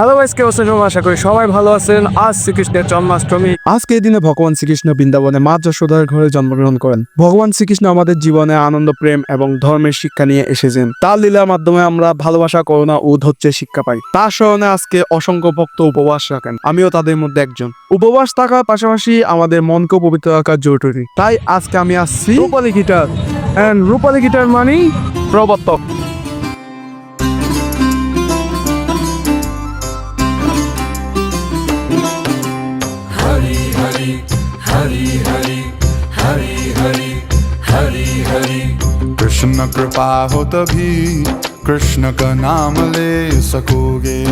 Hello guys কে আশা করি সবাই ভালো আছেন। আজ শ্রীকৃষ্ণের জন্মাষ্টমী। আজকে এই দিনে ভগবান শ্রীকৃষ্ণ বৃন্দাবনে মা যশোদার ঘরে জন্মগ্রহণ করেন। ভগবান শ্রীকৃষ্ণ আমাদের জীবনে আনন্দ প্রেম এবং ধর্মের শিক্ষা নিয়ে এসেছেন। তার লীলার মাধ্যমে আমরা ভালোবাসা করোনা ও ধৈর্যের শিক্ষা পাই। তার স্মরণে আজকে অসংখ্য ভক্ত উপবাস রাখেন আমিও তাদের মধ্যে একজন। উপবাস থাকার পাশাপাশি আমাদের মনকেও পবিত্র রাখা জরুরি। তাই আজকে আমি আসছি Rupali guitar and Rupali guitar মানি প্রবর্তক। कृष्ण कृपा हो तभी कृष्ण का नाम ले सकोगे।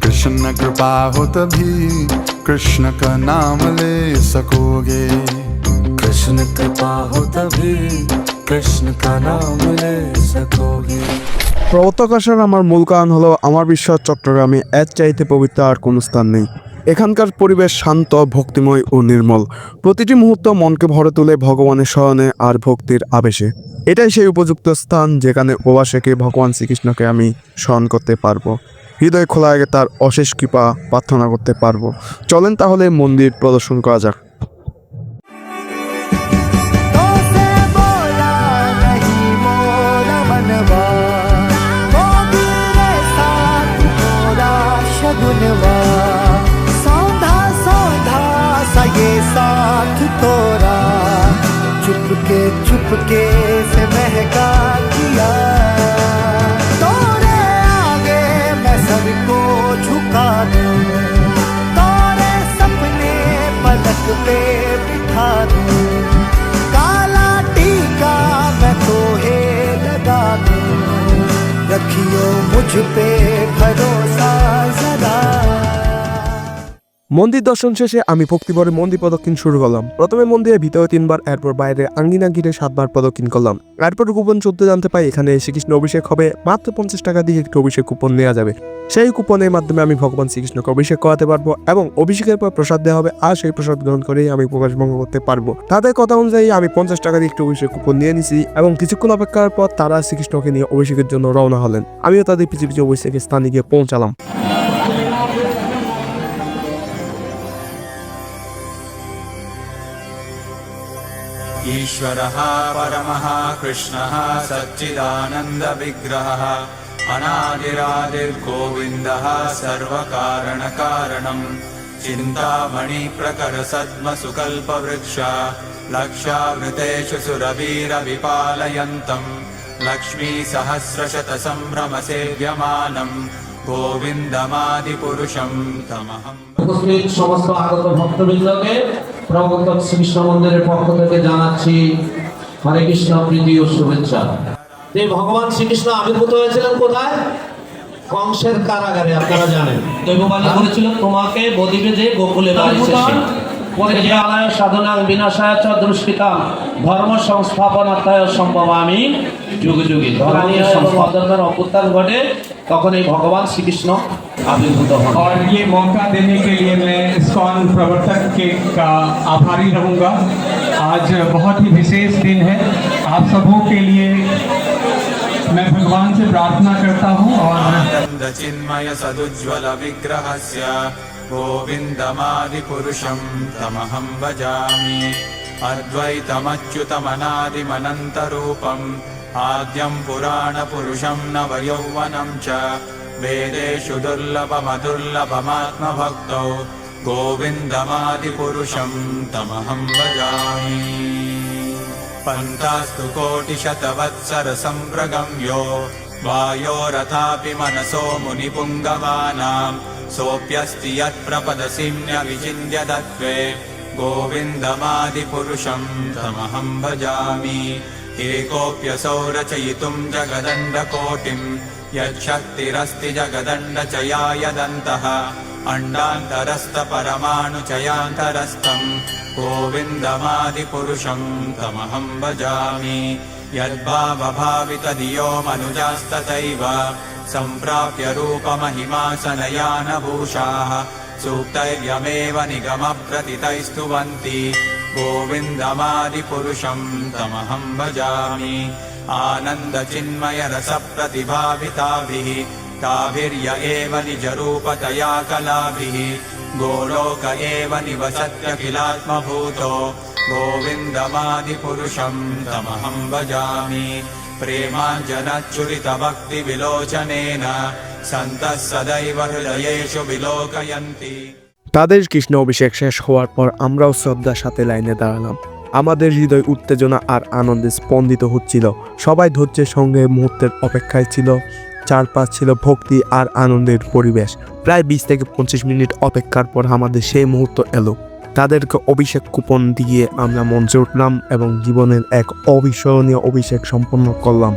कृष्ण कृपा हो तभी कृष्ण का नाम ले सकोगे। कृष्ण कृपा हो तभी कृष्ण का नाम ले सकोगे। প্রবর্তক আসার আমার মূল কারণ হলো আমার বিশ্বাস চট্টগ্রামে এর চাইতে পবিত্র আর কোনো স্থান নেই। এখানকার পরিবেশ শান্ত, ভক্তিময় ও নির্মল। প্রতিটি মুহূর্ত মনকে ভরে তোলে ভগবানের স্মরণে আর ভক্তির আবেশে। এটাই সেই উপযুক্ত স্থান যেখানে ওবাসেকে ভগবান শ্রীকৃষ্ণকে আমি স্মরণ করতে পারব। হৃদয় খোলা আগে তার অশেষ কৃপা প্রার্থনা করতে পারব। চলেন তাহলে মন্দির প্রদর্শন করা যাক। चुपके चुपके से महका किया तोरे आगे मैं सर को झुका दूँ। तोरे सपने पलक पे बिठा दूँ। काला टीका मैं तो हे लगा दूँ। रखियो मुझ पे মন্দির দর্শন শেষে আমি ভক্তিভরে মন্দির প্রদক্ষিণ শুরু করলাম। প্রথমে মন্দিরের ভিতরে তিনবার, এরপর বাইরে আঙ্গিনা ঘিরে সাতবার প্রদক্ষিণ করলাম। এরপর কুপন চলতে জানতে পাই, এখানে শ্রীকৃষ্ণ অভিষেক হবে। মাত্র পঞ্চাশ টাকা দিয়ে একটি অভিষেক কুপন নেওয়া যাবে। সেই কুপনের মাধ্যমে আমি ভগবান শ্রীকৃষ্ণকে অভিষেক করাতে পারব এবং অভিষেকের পর প্রসাদ দেওয়া হবে আর সেই প্রসাদ গ্রহণ করেই আমি প্রকাশ ভঙ্গ করতে পারব। তাদের কথা অনুযায়ী আমি পঞ্চাশ টাকা দিয়ে একটি অভিষেক কুপন নিয়ে নিছি এবং কিছুক্ষণ অপেক্ষার পর তারা শ্রীকৃষ্ণকে নিয়ে অভিষেকের জন্য রওনা হলেন। আমিও তাদের পিছিয়ে পিছিয়ে অভিষেকের স্থানে গিয়ে পৌঁছালাম। ईश्वरः परमः कृष्णः सच्चिदानन्दविग्रहः अनादिरादिर्गोविन्दः सर्वकारणकारणम्। चिन्तामणिप्रकरसद्मसुकल्पवृक्ष लक्षावृतेषु सुरवीरविपालयन्तम् लक्ष्मीसहस्रशतसम्भ्रमसेव्यमानम् গোবিন্দমাদিপুরুষম তমহম উপস্থিত সমস্ত আগত ভক্তবৃন্দকে প্রবর্তক শ্রীকৃষ্ণ মন্দিরের পক্ষ থেকে জানাচ্ছি হরে কৃষ্ণ প্রীতি ও শুভেচ্ছা। ভগবান শ্রীকৃষ্ণ আবির্ভূত হয়েছিলেন কোথায়? কংসের কারাগারে আপনারা জানেন। দৈববাণী বলেছিলেন তোমাকে বদিবে যে গোকুলে বাড়ি পরিজ্ঞানায় সাধনাং বিনাশায় চ দুষ্কৃতাম ধর্ম সংস্থাপনাত্মায় সম্ভব আমি যুগ যুগে ধর্মীয় সংস্থাপনার অভ্যুত্থান ঘটে তখন এই ভগবান শ্রীকৃষ্ণ আবির্ভূত হন और ये मौका देने के लिए मैं इस्कॉन प्रवर्तक के का आभारी रहूंगा आज बहुत ही विशेष दिन है आप सबों के लिए मैं भगवान से प्रार्थना करता हूँ और आनन्दचिन्मय सदुज्ज्वल विग्रहस्य गोविन्दमादिपुरुषम् तमहं भजामि। अद्वैतमच्युतमनादिमनन्तरूपम्। आद्यं पुराणपुरुषं नवयौवनं च। वेदेषु दुर्लभमदुर्लभमात्मभक्तौ गोविन्दमादिपुरुषं तमहं भजामि। पन्तास्तु कोटिशतवत्सरसम्प्रगम्यो। वायोरथापि मनसो मुनिपुङ्गवानाम् सोऽप्यस्ति यत्प्रपदसिम्न्यविचिन्त्य तत्त्वे गोविन्दमादिपुरुषम् तमहं भजामि। एकोऽप्यसौ रचयितुम् जगदण्डकोटिम् यच्छक्तिरस्ति जगदण्डचयायदन्तः। अण्डान्तरस्थपरमाणुचयान्तरस्थम् गोविन्दमादिपुरुषम् तमहं भजामि। यद्भावभावितधियो मनुजास्तथैव सम्प्राप्य रूपमहिमासनयानभूषाः सूक्तैर्यमेव निगमप्रतितैस्तुवन्ति गोविन्दमादिपुरुषं तमहं भजामि। आनन्दचिन्मयरसप्रतिभाविताभिः ताभिर्य एव निजरूपतया कलाभिः। गोलोक एव निवसत्यखिलात्मभूतो। गोविन्दमादिपुरुषं तमहं भजामि प्रेमाञ्जनच्युरितभक्तिविलोचनेन सन्तः सदैव हृदयेषु विलोकयन्ति তাদের কৃষ্ণ অভিষেক শেষ হওয়ার পর আমরাও শ্রদ্ধার সাথে লাইনে দাঁড়ালাম আমাদের হৃদয় উত্তেজনা আর আনন্দে স্পন্দিত হচ্ছিল সবাই ধৈর্যের সঙ্গে মুহূর্তের অপেক্ষায় ছিল চারপাশ ছিল ভক্তি আর আনন্দের পরিবেশ প্রায় বিশ থেকে পঁচিশ মিনিট অপেক্ষার পর আমাদের সেই মুহূর্ত এলো তাদেরকে অভিষেক কুপন দিয়ে আমরা মঞ্চে উঠলাম এবং জীবনের এক অবিস্মরণীয় অভিষেক সম্পন্ন করলাম।